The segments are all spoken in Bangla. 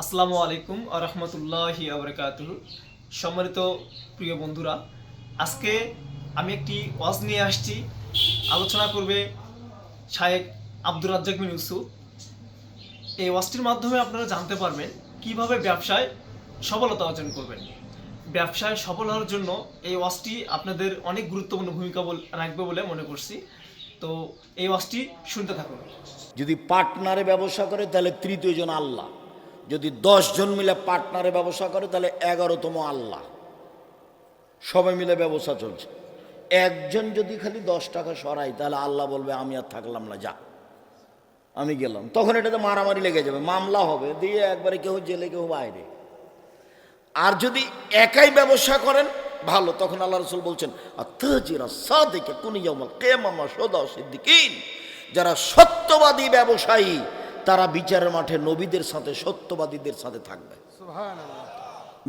আসসালামু আলাইকুম রহমতুল্লাহি আবরকাতুহ সম্মানিত প্রিয় বন্ধুরা, আজকে আমি একটি ওয়াজ নিয়ে আসছি। আলোচনা করবে শায়েক আব্দুর রাজ্জাক বিন ইউসুফ। এই ওয়াজটির মাধ্যমে আপনারা জানতে পারবেন কীভাবে ব্যবসায় সফলতা অর্জন করবেন। ব্যবসায় সফল হওয়ার জন্য এই ওয়াজটি আপনাদের অনেক গুরুত্বপূর্ণ ভূমিকা রাখবে বলে মনে করছি। তো এই ওয়াজটি শুনতে থাকুন। যদি পার্টনারে ব্যবসা করে, তাহলে তৃতীয় জন আল্লাহ। যদি জন মিলে পার্টনারে ব্যবসা করে, তাহলে এগারোতম আল্লাহ। সবাই মিলে ব্যবসা চলছে। একজন যদি খালি দশ টাকা সরাই তাহলে আল্লাহ বলবে, আমি আর থাকলাম না, যা। আমি গেলাম। তখন এটাতে মারামারি লেগে যাবে, মামলা হবে, দিয়ে একবারে কেউ জেলে, কেউ বাইরে। আর যদি একাই ব্যবসা করেন, ভালো, তখন আল্লাহ রসুল বলছেন যারা সত্যবাদী ব্যবসায়ী তারা বিচারের মাঠে নবীদের সাথে সত্যবাদীদের সাথে থাকবে।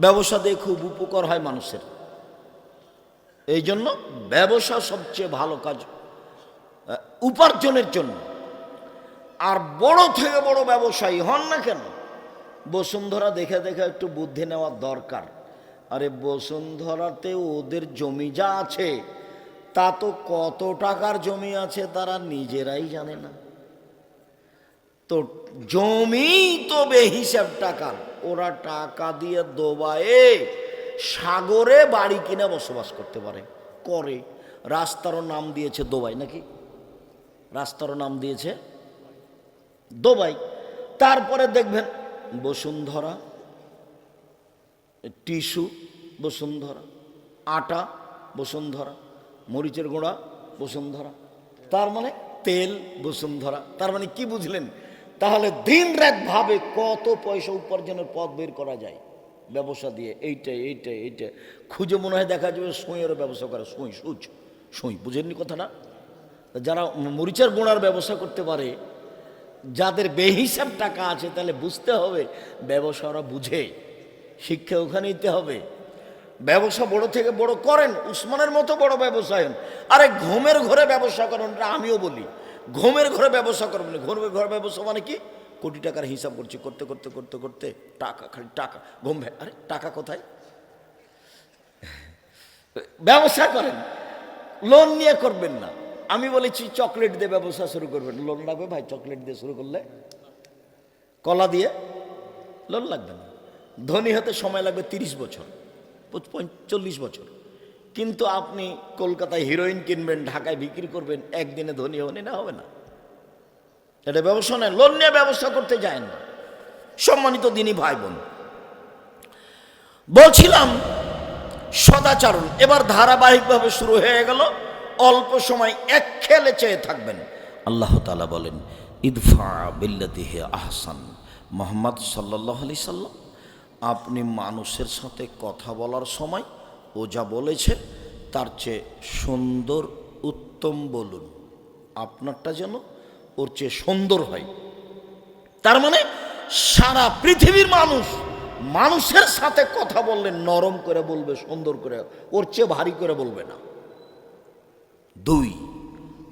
ব্যবসা দিয়ে খুব উপকার হয় মানুষের। এই জন্য ব্যবসা সবচেয়ে ভালো কাজ উপার্জনের জন্য। আর বড় থেকে বড় ব্যবসায়ী হন না কেন বসুন্ধরা দেখে দেখে একটু বুদ্ধি নেওয়ার দরকার। আরে বসুন্ধরাতে ওদের জমি যা আছে তা তো কত টাকার জমি আছে তারা নিজেরাই জানে না। তো জমি তো বেহিসাব টাকা। ওরা টাকা দিয়ে দোবায়ে সাগরে বাড়ি কিনে বসবাস করতে পারে, করে। রাস্তারও নাম দিয়েছে দোবাই নাকি? রাস্তারও নাম দিয়েছে দোবাই। তারপরে দেখবেন বসুন্ধরা টিস্যু বসুন্ধরা, আটা বসুন্ধরা, মরিচের গুঁড়া বসুন্ধরা। তার মানে তেল বসুন্ধরা। তার মানে কি বুঝলেন? তাহলে দিন রাত ভাবে কত পয়সা উপার্জনের পথ বের করা যায়? ব্যবসা দিয়ে, এইটা এইটা এইটা। খুঁজে মনে হয় দেখা যাবে সুঁইয়েরও ব্যবসা করে। সুঁই, সুচ, সুঁই। বুঝেননি কথাটা? যারা মরিচার গুঁড়ার ব্যবসা করতে পারে, যাদের বেহিসাব টাকা আছে, তাহলে বুঝতে হবে ব্যবসা ওরা বুঝে। শিক্ষা ওখানে নিতে হবে। ব্যবসা বড় থেকে বড় করেন। উসমানের মতো বড় ব্যবসায়ন আরে ঘুমের ঘরে ব্যবসা করেন আমিও বলি। ঘুমের ঘরে ব্যবসা করবেন ঘুমের ঘরে ব্যবসা মানে কি? কোটি টাকার হিসাব করছি, করতে করতে করতে করতে, টাকা, খালি টাকা, ঘুম আরে টাকা কোথায়? ব্যবসা করেন। লোন নিয়ে করবেন না। আমি বলেছি চকলেট দিয়ে ব্যবসা শুরু করবেন। লোন লাগবে ভাই, চকলেট দিয়ে শুরু করলে কলা দিয়ে লোন লাগবে না। ধনী হতে সময় লাগবে তিরিশ বছর পঁয়তাল্লিশ বছর। কিন্তু আপনি কলকাতায় হিরোইন কিনবেন, ঢাকায় বিক্রি করবেন, একদিনে ধনী হবেন না হবে না। এটা ব্যবসা নয় লোন নিয়ে ব্যবস্থা করতে যায় না। সম্মানিত দিনী ভাই বোন বলছিলাম সদাচরণ, এবার ধারাবাহিকভাবে শুরু হয়ে গেল, অল্প সময় এক খেলে চেয়ে থাকবেন। আল্লাহ তালা বলেন, ইদফা বিল্লাদিহে আহসান। মোহাম্মদ সাল্লাহ আলি সাল্লাম, আপনি মানুষের সাথে কথা বলার সময় ও যা বলেছে, তার চেয়ে সুন্দর উত্তম বলুন। আপনারটা যেন ওর চেয়ে সুন্দর হয়। তার মানে সারা পৃথিবীর মানুষ মানুষের সাথে কথা বললে নরম করে বলবে, সুন্দর করে, ওর চেয়ে ভারী করে বলবে না। দুই,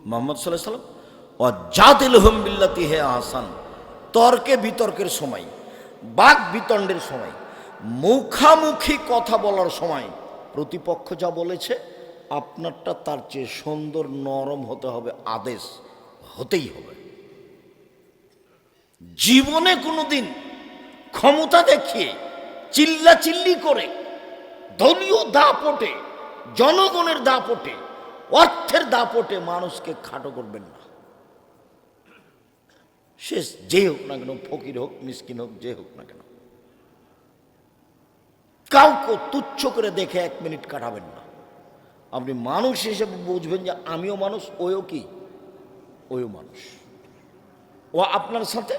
মোহাম্মদ সাল্লাহ সাল্লাম অজাদিল হমবিল্লাতি হে আহসান তর্কে বিতর্কের সময়, বাক বিতণ্ডের সময়, মুখামুখি কথা বলার সময় প্রতিপক্ষ যা বলেছে, আপনারটা তার চেয়ে সুন্দর, নরম হতে হবে, আদেশ হতেই হবে। জীবনে কোনোদিন ক্ষমতা দেখিয়ে চিল্লা চিল্লি করে, দলীয় দাপটে, জনগণের দাপটে, অর্থের দাপটে মানুষকে খাটো করবেন না। শেষ যে হোক না কেন, ফকির হোক, মিসকিন হোক, যে হোক না কেন কাউকে তুচ্ছ করে দেখে এক মিনিট কাটাবেন না। আপনি মানুষ হিসেবে বুঝবেন যে আমিও মানুষ ওও কি? ওও মানুষ। ও আপনার সাথে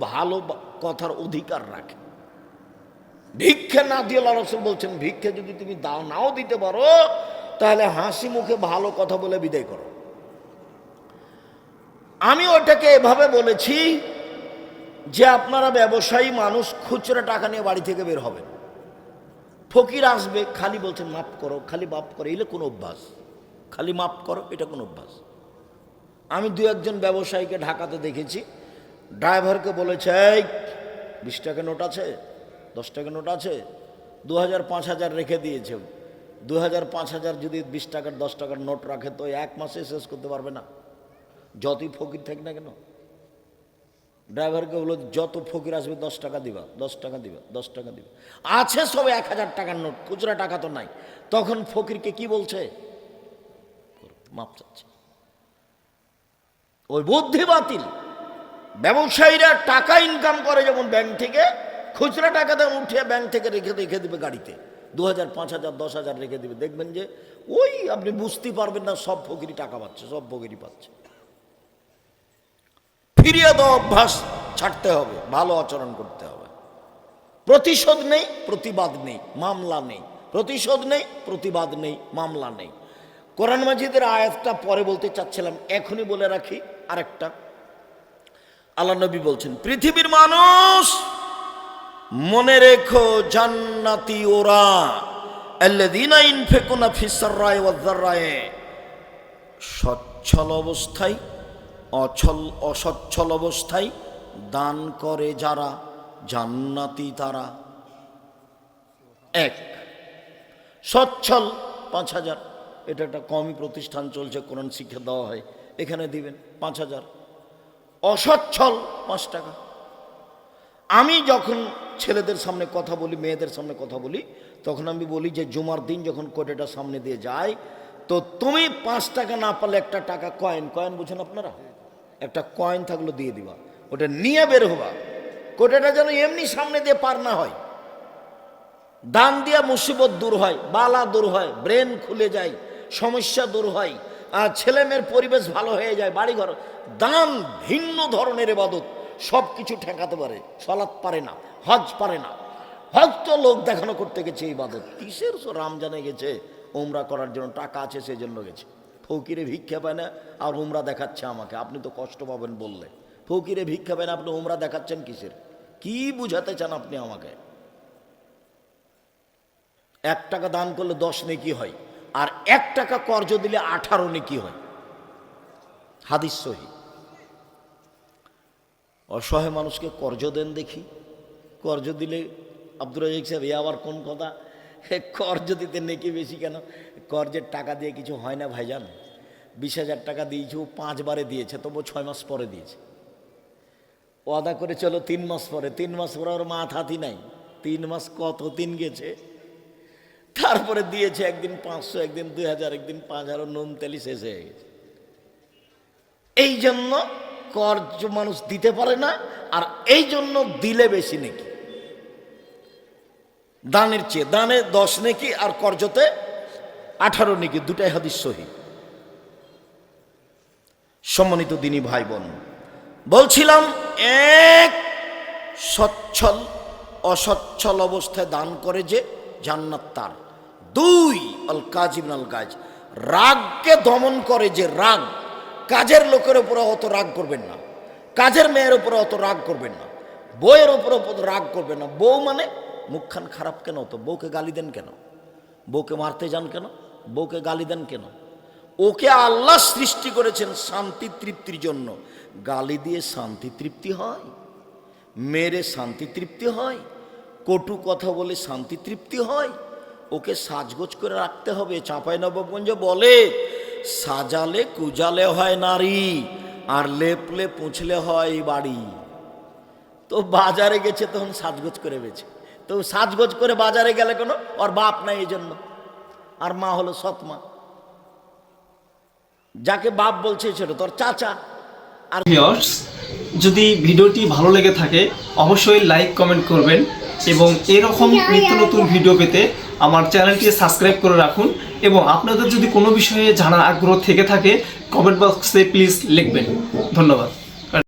ভালো কথার অধিকার রাখে। ভিক্ষে না দিয়ে রসুল বলছেন, ভিক্ষে যদি তুমি দাও, নাও দিতে পারো, তাহলে হাসি মুখে ভালো কথা বলে বিদায় করো। আমি ওটাকে এভাবে বলেছি যে আপনারা ব্যবসায়ী মানুষ খুচরা টাকা নিয়ে বাড়ি থেকে বের হবেন। ফকির আসবে খালি বলছেন মাফ করো খালি মাফ করো। এলে কোনো অভ্যাস? খালি মাফ করো এটা কোনো অভ্যাস? আমি দু একজন ব্যবসায়ীকে ঢাকাতে দেখেছি। ড্রাইভারকে বলেছে "এই, বিশ টাকা নোট আছে দশ টাকা নোট আছে দু হাজার পাঁচ হাজার রেখে দিয়েছে। দু হাজার পাঁচ হাজার যদি বিশ টাকার দশ টাকার নোট রাখে তো এক মাসে শেষ করতে পারবে না। যতই ফকির থাক না কেন? ড্রাইভারকে বলো, যত ফকির আসবে, দশ টাকা দিবা, দশ টাকা দিবা, দশ টাকা দিবা। আছে সব এক হাজার টাকার নোট, খুচরা টাকা তো নাই। তখন ফকিরকে কি বলছে? মাপ চাচ্ছে। ওই বুদ্ধি বাতিল। ব্যবসায়ীরা টাকা ইনকাম করে যেমন ব্যাংক থেকে, খুচরা টাকা তেমন উঠিয়ে ব্যাংক থেকে রেখে রেখে দেবে গাড়িতে। দু হাজার পাঁচ হাজার দশ হাজার রেখে দেবে। দেখবেন যে, ওই আপনি বুঝতে পারবেন না, সব ফকিরি টাকা পাচ্ছে, সব ফকিরি পাচ্ছে। ফিরিয়ে দেওয়া অভ্যাস, ছাড়তে হবে, ভালো আচরণ করতে হবে। প্রতিশোধ নেই, প্রতিবাদ নেই, মামলা নেই। প্রতিশোধ নেই, প্রতিবাদ নেই, মামলা নেই। কোরআন মাজিদের আয়াতটা পরে বলতে চাচ্ছিলাম, এখনই বলে রাখি আরেকটা। আল্লাহ নবী বলছেন, পৃথিবীর মানুষ, মনে রেখো জান্নাতি ওরা সচ্ছল অবস্থায় অছল অসচ্ছল অবস্থায় দান করে যারা জান্নাতি তারা। এক, সচ্ছল, পাঁচ হাজার। এটা একটা কমই প্রতিষ্ঠান চলছে, কোরআন শিক্ষা দেওয়া হয়। এখানে দিবেন পাঁচ হাজার। অসচ্ছল, পাঁচ টাকা। আমি যখন ছেলেদের সামনে কথা বলি, মেয়েদের সামনে কথা বলি, তখন আমি বলি যে, জুমার দিন যখন কোটেটা সামনে দিয়ে যায়, তো তুমি পাঁচ টাকা না পালে একটা টাকা কয়েন কয়েন বুঝেন আপনারা? একটা কয়েন থাকল দিয়ে দিবা। ওটা নিয়ে বের হবা। কোটেটা যেন এমনি সামনে দিয়ে পার না হয়। দান দিয়া মুসিবত দূর হয়, বালা দূর হয়, ব্রেন খুলে যায়, সমস্যা দূর হয়, আর ছেলে মেয়ের পরিবেশ ভালো হয়ে যায়, বাড়িঘর। দান ভিন্ন ধরনের এবাদত সব কিছু ঠেকাতে পারে সলাৎ পারে না, হজ পারে না। হজ তো লোক দেখানো করতে গেছে এই বাদত কিসের রামজানে গেছে ওমরা করার জন্য টাকা আছে সেই জন্য গেছে। ফকিরে ভিক্ষা পায় না, আর উমরা দেখাচ্ছে আমাকে। আপনি তো কষ্ট পাবেন বললে। ফকিরে ভিক্ষা পায় না, আপনি উমরা দেখাচ্ছেন কিসের? কি বুঝাতে চান আপনি আমাকে? এক টাকা দান করলে দশ নেকি হয়, আর এক টাকা কর্জ দিলে আঠারো নেকি হয়। হাদিস সহি। অসহায় মানুষকে কর্জ দেন দেখি। কর্জ দিলে আব্দুল রাজিক সাহেব, এ আবার কোন কথা? কর্জ দিতে নেকি বেশি কেন? কর্জের টাকা দিয়ে কিছু হয় না ভাইজান, বিশ হাজার টাকা দিয়েছে, ও পাঁচবারে দিয়েছে, তবু ছয় মাস পরে দিয়েছে। ওয়াদা করে চলো তিন মাস পরে, তিন মাস পরে ওর মাথ হাতি নাই, তিন মাস কত দিন গেছে? তারপরে দিয়েছে একদিন পাঁচশো, একদিন দুই হাজার, একদিন পাঁচ হাজার নুন তেলি শেষ হয়ে গেছে। এই জন্য কর্জ মানুষ দিতে পারে না, আর এই জন্য দিলে বেশি নাকি। দানের চেয়ে, দানে দশ নেকি আর কর্জতে আঠারো নেকি, দুটাই হাদিস সহি। সম্মানিত দিনী ভাই বোন বলছিলাম, এক সচ্ছল, অসচ্ছল অবস্থায় দান করে যে জান্নাত তার। দুই অল কাজিম আল গাজ রাগকে দমন করে যে রাগ, কাজের লোকের উপরে অত রাগ করবেন না। কাজের মেয়ের উপরে অত রাগ করবেন না। বউয়ের উপরে অত রাগ করবেন না। বউ মানে মুখখান খারাপ কেন? তো বউকে গালি দেন কেন? বউকে মারতে যান কেন? বউকে গালি দেন কেন? ওকে আল্লাহ সৃষ্টি করেছেন শান্তি তৃপ্তির জন্য। গালি দিয়ে শান্তি তৃপ্তি হয়, মেরে শান্তি তৃপ্তি হয়, কটু কথা বলে শান্তি তৃপ্তি হয়, ওকে সাজগোজ করে রাখতে হবে। চাঁপাই নবগঞ্জ বলে, সাজালে কুজালে হয় নারী, আর লেপলে পুঁছলে হয় বাড়ি। তো বাজারে গেছে তখন সাজগোজ করে বেছে। তো সাজগোজ করে বাজারে গেলে কোনো, ওর বাপ নাই এই জন্য আর মা হলো সৎ মা যাকে বাপ বলছে সেটা তোর চাচা। আর যদি ভিডিওটি ভালো লেগে থাকে অবশ্যই লাইক কমেন্ট করবেন এবং এরকম নিত্য নতুন ভিডিও পেতে আমার চ্যানেলটি সাবস্ক্রাইব করে রাখুন এবং আপনাদের যদি কোনো বিষয়ে জানার আগ্রহ থেকে থাকে কমেন্ট বক্সে প্লিজ লিখবেন। ধন্যবাদ।